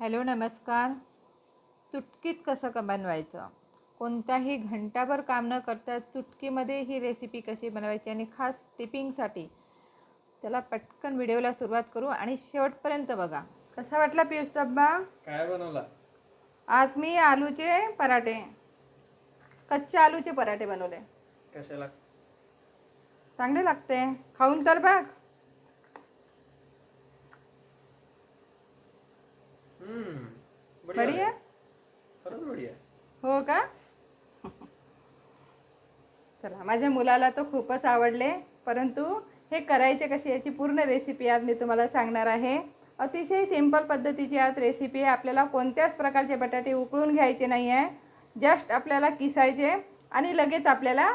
Hello नमस्कार. चुटकीत कसं क बनवायचं? कोणताही घंटाभर काम न करता चुटकीमध्ये ही रेसिपी कशी बनवायची आणि खास टिपिंगसाठी चला पटकन व्हिडिओला सुरुवात करू आणि शेवटपर्यंत बघा. कसा वाटला पियुष डब्बा काय बनवला? आज मी आलूचे पराठे कच्चे आलूचे पराठे बनवले. कशाला? चांगले लागते. खाऊन तर बघ. बरी आहे? खरंच हो का? चला माझ्या मुलाला तर खूपच आवडले. परंतु हे करायचे कशी याची पूर्ण रेसिपी आज मी तुम्हाला सांगणार आहे. अतिशय सिंपल पद्धतीची आज रेसिपी आहे. आपल्याला कोणत्याच प्रकारचे बटाटे उकळून घ्यायचे नाही आहे जस्ट आपल्याला किसायचे आणि लगेच आपल्याला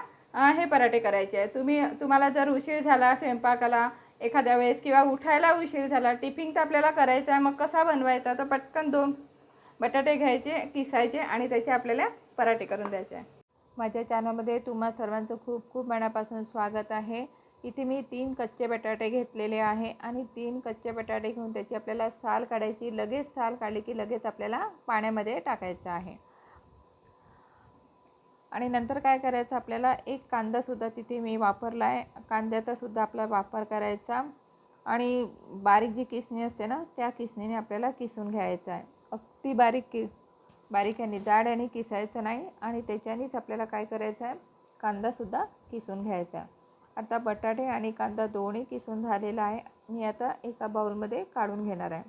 हे पराठे करायचे आहे. तुम्ही तुम्हाला जर उशीर झाला स्वयंपाकाला एखाद्या वेळेस किंवा उठायला उशीर झाला टिफिन तर आपल्याला करायचा आहे. मग कसा बनवायचा? तर पटकन दोन बटाटे घ्यायचे किसायचे आणि त्याचे आपल्याला पराठे करून द्यायचे आहे. माझ्या चॅनलमध्ये तुम्हा सर्वांचं खूप खूप मनापासून स्वागत आहे. इथे मी तीन कच्चे बटाटे घेतलेले आहे आणि तीन कच्चे बटाटे घेऊन त्याची आपल्याला साल काढायची लगेच साल काढली की लगेच आपल्याला पाण्यामध्ये टाकायचं आहे. आणि नंतर काय करायचं आपल्याला एक कांदासुद्धा तिथे मी वापरला आहे. कांद्याचासुद्धा आपला वापर करायचा आणि बारीक जी किसणी असते ना त्या किसणीने आपल्याला किसून घ्यायचं आहे. अगदी बारीक कि बारीक यांनी जाड आणि किसायचं नाही आणि त्याच्यानेच आपल्याला काय करायचं आहे? कांदासुद्धा किसून घ्यायचा आहे. आता बटाटे आणि कांदा दोन्ही किसून झालेला आहे. मी आता एका बाउलमध्ये काढून घेणार आहे.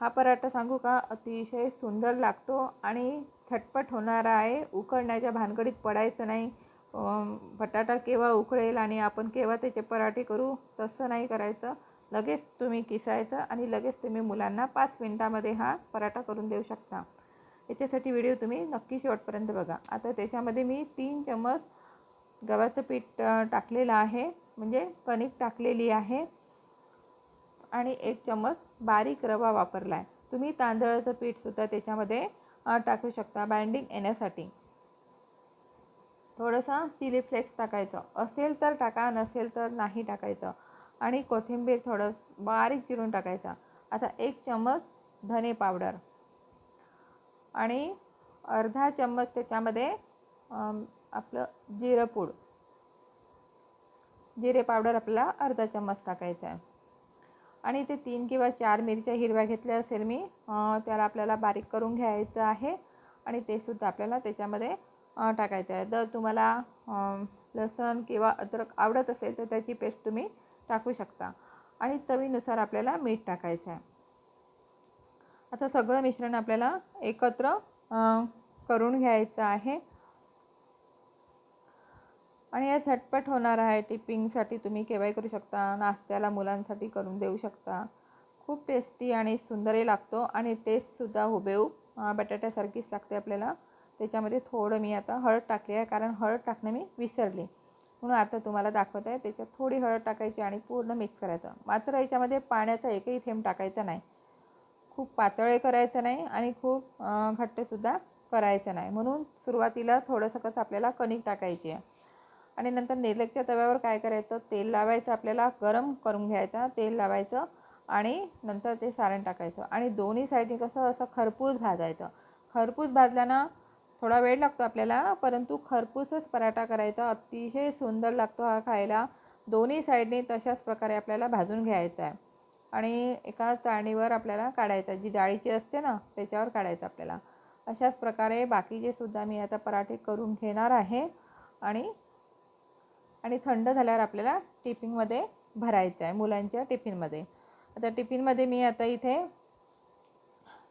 हा पराठा सांगू का? अतिशय सुंदर लागतो आणि झटपट होणारा आहे. उकळण्याच्या भानगडीत पडायचं नाही. बटाटा केव्हा उकळेल आणि आपण केव्हा त्याचे पराठे करू? तसं नाही करायचं. लगेच तुम्ही किसायचं आणि लगेच तुम्ही मुलांना पाच मिनटामध्ये हा पराठा करून देऊ शकता. याच्यासाठी व्हिडिओ तुम्ही नक्की शेवटपर्यंत बघा. आता त्याच्यामध्ये मी तीन चम्मच गव्हाचं पीठ टाकलेलं आहे. म्हणजे कणिक टाकलेली आहे. आणि एक चम्मच बारीक रवा वापरला आहे तुम्ही तांदळाचं पीठसुद्धा त्याच्यामध्ये टाकू शकता बाइंडिंग येण्यासाठी. थोडंसं चिली फ्लेक्स टाकायचं. असेल तर टाका नसेल तर नाही टाकायचं. आणि कोथिंबीर थोडं बारीक चिरून टाकायचा. आता एक चम्मच धने पावडर. आणि अर्धा चम्मच त्याच्यामध्ये आपलं जिरं पूड. जिरे पावडर आपल्याला अर्धा चम्मच टाकायचा आहे. आणि ते तीन किंवा चार मिरच्या हिरव्या घेतल्या असेल मी त्याला आपल्याला बारीक करून घ्यायचं आहे. आणि ते सुद्धा आपल्याला त्याच्यामध्ये टाकायचं आहे. जर तुम्हाला लसूण लसण किंवा अद्रक आवडत असेल तर त्याची पेस्ट तुम्ही टाकू शकता. आणि चवीनुसार आपल्याला मीठ टाकायचं आहे आता सगळं मिश्रण आपल्याला एकत्र करून घ्यायचं आहे. आणि या झटपट होणार आहे. टिपिंगसाठी तुम्ही केव्हाही करू शकता. नाश्त्याला मुलांसाठी करून देऊ शकता. खूप टेस्टी आणि सुंदरही लागतो. आणि टेस्टसुद्धा हुबेहूब बटाट्यासारखीच लागते आपल्याला. त्याच्यामध्ये थोडं मी आता हळद टाकली आहे. कारण हळद टाकणं मी विसरली. म्हणून आता तुम्हाला दाखवत आहे. त्याच्यात थोडी हळद टाकायची आणि पूर्ण मिक्स करायचं. मात्र याच्यामध्ये पाण्याचा एकही थेंब टाकायचा नाही. खूप पातळही करायचं नाही आणि खूप घट्टसुद्धा करायचं नाही. म्हणून सुरुवातीला थोडंसं आपल्याला कणिक टाकायची आहे. आणि नंतर निर्लेकच्या तव्यावर काय करायचं? तेल लावायचं आपल्याला गरम करून घ्यायचं तेल लावायचं आणि नंतर ते सारण टाकायचं. आणि दोन्ही साईडने कसं असं खरपूस भाजायचं. खरपूस भाजल्यानं थोडा वेळ लागतो आपल्याला परंतु खरपूसच पराठा करायचा. अतिशय सुंदर लागतो हा खायला. दोन्ही साईडने तशाच प्रकारे आपल्याला भाजून घ्यायचा आहे. आणि एका चाळणीवर आपल्याला काढायचा जी डाळीची असते ना त्याच्यावर काढायचं आपल्याला. अशाच प्रकारे बाकीचे सुद्धा मी आता पराठे करून घेणार आहे आणि आणि थंड झाल्यावर आपल्याला टिफिनमध्ये भरायचं आहे मुलांच्या टिफिनमध्ये. आता टिफिनमध्ये मी आता इथे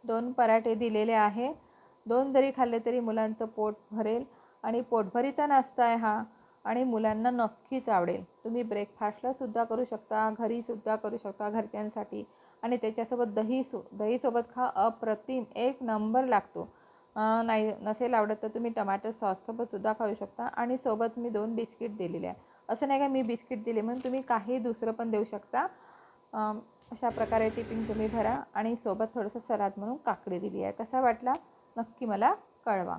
दोन पराठे दिलेले आहे दोन जरी खाल्ले तरी मुलांचं पोट भरेल आणि पोटभरीचा नाश्ता आहे हा आणि मुलांना नक्कीच आवडेल. तुम्ही ब्रेकफास्टलासुद्धा करू शकता घरीसुद्धा करू शकता घरच्यांसाठी आणि त्याच्यासोबत दही सो दहीसोबत खा अप्रतिम एक नंबर लागतो. नाही नसेल आवडत तर तुम्ही टमाटर सॉससोबतसुद्धा खाऊ शकता आणि सोबत मी दोन बिस्किट दिलेले आहे असं नाही का मी बिस्किट दिले म्हणून तुम्ही काही दुसरं पण देऊ शकता. अशा प्रकारे टिफिन तुम्ही भरा आणि सोबत थोडंसं सलाद म्हणून काकडी दिली आहे. कसा वाटला? नक्की मला कळवा.